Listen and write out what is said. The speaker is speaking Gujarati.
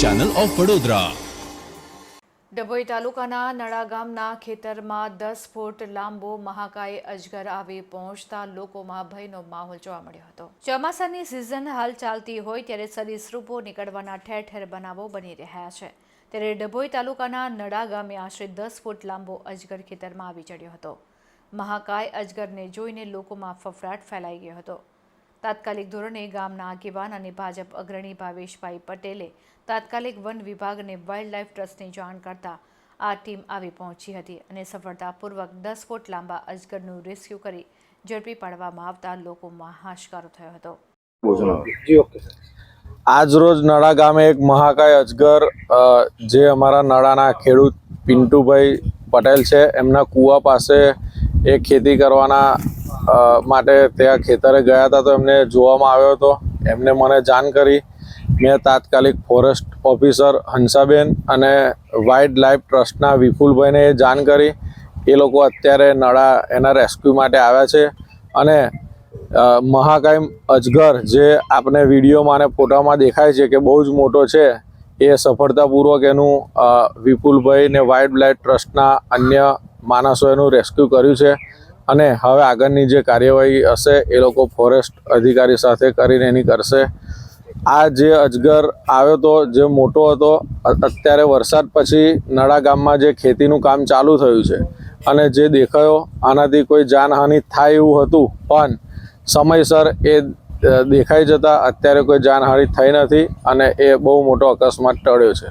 ચેનલ ઓફ વડોદરા ડભોઈ તાલુકાના નળા ગામના ખેતરમાં દસ ફૂટ લાંબો મહાકાય અજગર આવી પહોંચતા લોકોમાં ભયનો માહોલ જોવા મળ્યો હતો. ચોમાસાની સિઝન હાલ ચાલતી હોય ત્યારે સરીસૃપો નીકળવાના ઠેર ઠેર બનાવો બની રહ્યા છે. ત્યારે ડભોઈ તાલુકાના નળા ગામે આશરે દસ ફૂટ લાંબો અજગર ખેતરમાં આવી ચડ્યો હતો. મહાકાય અજગરને જોઈને લોકોમાં ફફડાટ ફેલાઈ ગયો હતો. તાત્કાલિક ધોરણે ગામના આગેવાન અને ભાજપ અગ્રણી ભાવેશભાઈ પટેલે તાત્કાલિક વન વિભાગને વાઇલ્ડ લાઇફ ટ્રસ્ટને જાણ કરતા આ ટીમ આવી પહોંચી હતી અને સફળતાપૂર્વક દસ ફૂટ લાંબા અજગરનું રેસ્ક્યુ કરી ઝડપી પાડવામાં આવતા લોકોમાં હાશકારો થયો હતો. આજ રોજ નડા ગામે એક મહાકાય અજગર જે અમારા નડાના ખેડૂત પિન્ટુભાઈ પટેલ છે એમના કૂવા પાસે એ ખેતી કરવાના માટે ત્યાં ખેતરે ગયા હતા તો એમને જોવામાં આવ્યો હતો. એમને મને જાણ કરી. મેં તાત્કાલિક ફોરેસ્ટ ઓફિસર હંસાબેન અને વાઇલ્ડ લાઈફ ટ્રસ્ટના વિપુલભાઈને એ જાણ કરી. એ લોકો અત્યારે નળા એના રેસ્ક્યુ માટે આવ્યા છે અને મહાકાયમ મહાકાય અજગર જે આપણે વિડીયોમાં અને ફોટામાં દેખાય છે કે બહુ જ મોટો છે, એ સફળતાપૂર્વક એનું વિપુલભાઈ ને વાઇલ્ડ લાઇફ ટ્રસ્ટના અન્ય માણસો એનું રેસ્ક્યુ કર્યું છે. અને હવે આગળની જે કાર્યવાહી હશે એ લોકો ફોરેસ્ટ અધિકારી સાથે કરીને એની કરશે. આ જે અજગર આવ્યો તો, જે મોટો હતો અત્યારે વરસાદ પછી નડા ગામમાં જે ખેતીનું કામ ચાલુ થયું છે અને જે દેખાયો, આનાથી કોઈ જાનહાનિ થાય એવું હતું, પણ સમયસર એ દેખાઈ જતાં અત્યારે કોઈ જાનહાનિ થઈ નથી અને એ બહુ મોટો અકસ્માત ટળ્યો છે.